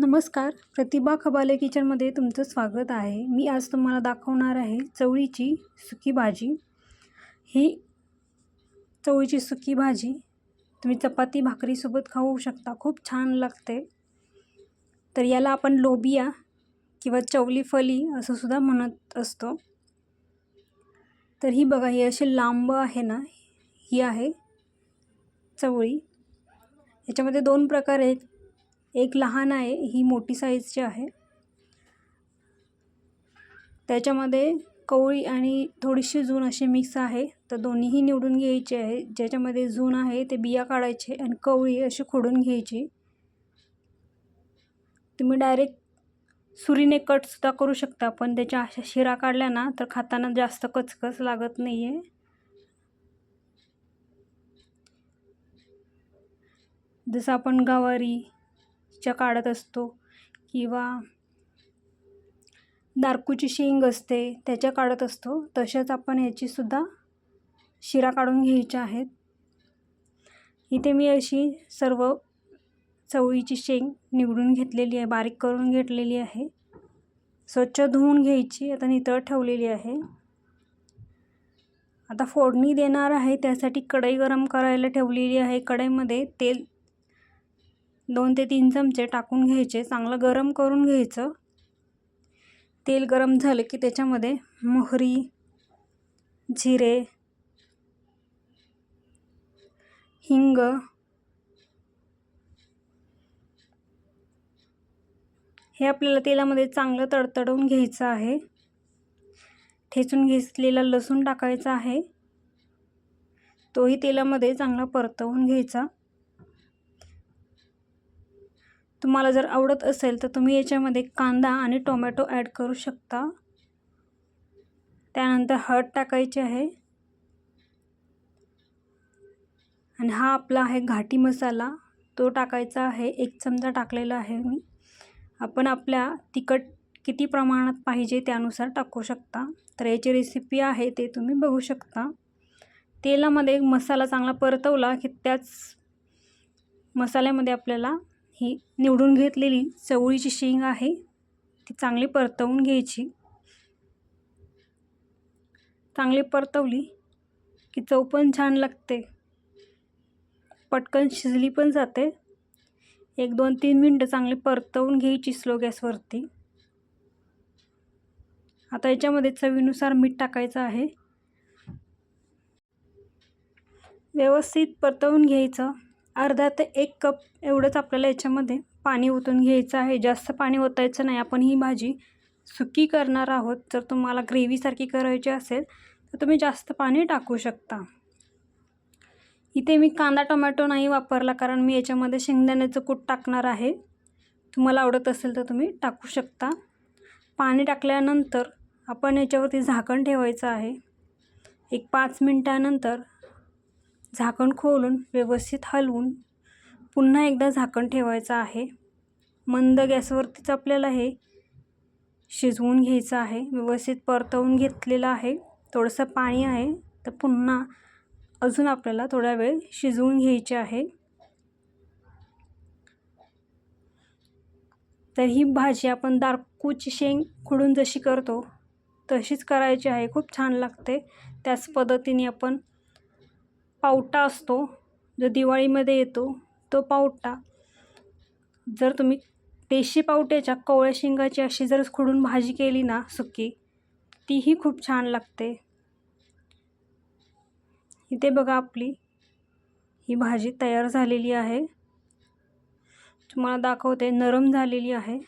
नमस्कार प्रतिभा खबाले किचनमध्ये तुमचं स्वागत आहे. मी आज तुम्हाला दाखवणार आहे चवळीची सुकी भाजी. ही चवळीची सुकी भाजी तुम्ही चपाती भाकरीसोबत खाऊ शकता. खूप छान लागते. तर याला आपण लोबिया किंवा चवली फली असं सुद्धा म्हणत असतो. तर ही बघा ही अशी लांब आहे ना ही आहे चवळी. याच्यामध्ये दोन प्रकार आहेत. एक लहान आहे ही मोठी साईजची आहे. त्याच्यामध्ये कवळी आणि थोडीशी जून अशी मिक्स आहे. तर दोन्हीही निवडून घ्यायचे आहे. ज्याच्यामध्ये जून आहे ते बिया काढायचे आणि कवळी अशी खोडून घ्यायची. तुम्ही डायरेक्ट सुरीने कटसुद्धा करू शकता पण त्याच्या अशा शिरा काढल्या ना तर खाताना जास्त कचकच लागत नाही आहे जसं आपण गवारी च्या काढत असतो किंवा दारकूची शेंग असते त्याच्या काढत असतो. तसेच आपण ह्याचीसुद्धा शिरा काढून घ्यायच्या आहेत इथे मी अशी सर्व चवळीची शेंग निवडून घेतलेली आहे बारीक करून घेतलेली आहे. स्वच्छ धुवून घ्यायची आता नितळ ठेवलेली आहे. आता फोडणी देणार आहे त्यासाठी कढई गरम करायला ठेवलेली आहे. कढईमध्ये तेल दोन ते तीन चमचे टाकून घ्यायचे चांगलं गरम करून घ्यायचं. तेल गरम झालं की त्याच्यामध्ये मोहरी जिरे हिंग हे आपल्याला तेलामध्ये चांगलं तडतडवून घ्यायचं आहे. ठेचून घेतलेला लसूण टाकायचा आहे. तोही तेलामध्ये चांगला परतवून घ्यायचा. तुम्हाला जर आवडत असेल तर तुम्ही याच्यामध्ये कांदा आणि टोमॅटो ॲड करू शकता. त्यानंतर हळद टाकायची आहे. आणि हा आपला आहे घाटी मसाला. तो टाकायचा आहे. एक चमचा टाकलेला आहे मी. आपण आपल्या तिखट किती प्रमाणात पाहिजे त्यानुसार टाकू शकता. तर याची रेसिपी आहे ते तुम्ही बघू शकता. तेलामध्ये मसाला चांगला परतवला की त्याच मसाल्यामध्ये आपल्याला ही निवडून घेतलेली चवळीची शेंग आहे ती चांगली परतवून घ्यायची. चांगली परतवली की चव पण छान लागते. पटकन शिजली पण जाते. एक दोन तीन मिनटं चांगली परतवून घ्यायची स्लो गॅसवरती. आता याच्यामध्ये चवीनुसार मीठ टाकायचं आहे. व्यवस्थित परतवून घ्यायचं. अर्धा ते एक कप एवढंच आपल्याला याच्यामध्ये पाणी ओतून घ्यायचं आहे. जास्त पाणी ओतायचं नाही. आपण ही भाजी सुकी करणार आहोत. जर तुम्हाला ग्रेव्हीसारखी करायची असेल तर तुम्ही जास्त पाणी टाकू शकता. इथे मी कांदा टोमॅटो नाही वापरला कारण मी याच्यामध्ये शेंगदाण्याचं कूट टाकणार आहे. तुम्हाला आवडत असेल तर तुम्ही टाकू शकता. पाणी टाकल्यानंतर आपण याच्यावरती झाकण ठेवायचं आहे. एक पाच मिनटानंतर झाकण खोलून व्यवस्थित हलवून पुन्हा एकदा झाकण ठेवायचं आहे. मंद गॅसवरतीच आपल्याला हे शिजवून घ्यायचं आहे. व्यवस्थित परतवून घेतलेलं आहे. थोडंसं पाणी आहे. तर पुन्हा अजून आपल्याला थोडा वेळ शिजवून घ्यायचे आहे. तर ही भाजी आपण दारकूची शेंग खुडून जशी करतो तशीच करायची आहे. खूप छान लागते. त्याच पद्धतीने आपण पावटा असतो जो दिवाळीमध्ये येतो तो पावटा. जर तुम्ही देशी पावट्याच्या कवळ्या शेंगाची अशी जर खुडून भाजी केली ना सुकी तीही खूप छान लागते. इथे बघा आपली ही भाजी तयार झालेली आहे. तुम्हाला दाखवते नरम झालेली आहे.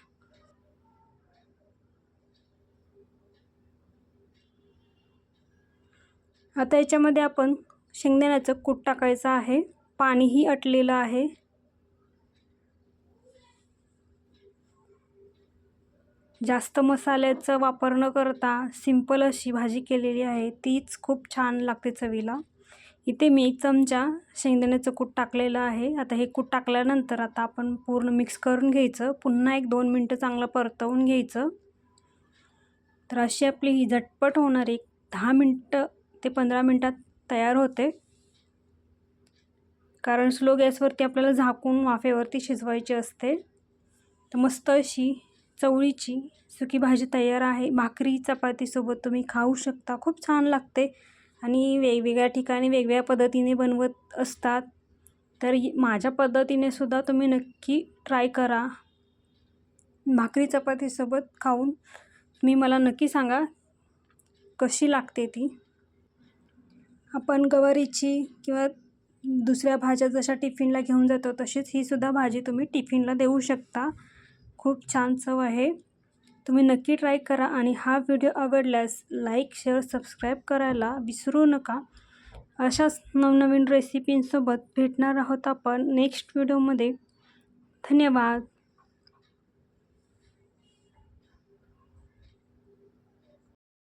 आता याच्यामध्ये आपण शेंगदाण्याचं कूट टाकायचं आहे. पाणीही अटलेलं आहे. जास्त मसाल्याचा वापर न करता सिंपल अशी भाजी केलेली आहे. तीच खूप छान लागते चवीला. इथे मी एक चमचा शेंगदाण्याचं कूट टाकलेलं आहे. आता हे कूट टाकल्यानंतर आता आपण पूर्ण मिक्स करून घ्यायचं. पुन्हा एक दोन मिनटं चांगलं परतवून घ्यायचं. तर अशी आपली ही झटपट होणारी दहा मिनटं ते पंधरा मिनटात तयार होते. कारण स्लो गॅसवरती आपल्याला झाकून वाफेवरती शिजवायची असते. तर मस्त अशी चवळीची सुकी भाजी तयार आहे. भाकरी चपातीसोबत तुम्ही खाऊ शकता. खूप छान लागते आणि वेगवेगळ्या ठिकाणी वेगवेगळ्या पद्धतीने बनवत असतात. तर माझ्या पद्धतीने सुद्धा तुम्ही नक्की ट्राय करा. भाकरी चपातीसोबत खाऊन तुम्ही मला नक्की सांगा कशी लागते ती. आपण गवारीची किंवा दुसऱ्या भाज्या जशा टिफिनला घेऊन जातो तशीच ही सुद्धा भाजी तुम्ही टिफिनला देऊ शकता. खूप छान चव आहे. तुम्ही नक्की ट्राय करा आणि हा व्हिडिओ आवडल्यास लाईक शेअर सबस्क्राईब करायला विसरू नका. अशाच नवनवीन रेसिपींसोबत भेटणार आहोत आपण नेक्स्ट व्हिडिओमध्ये. धन्यवाद.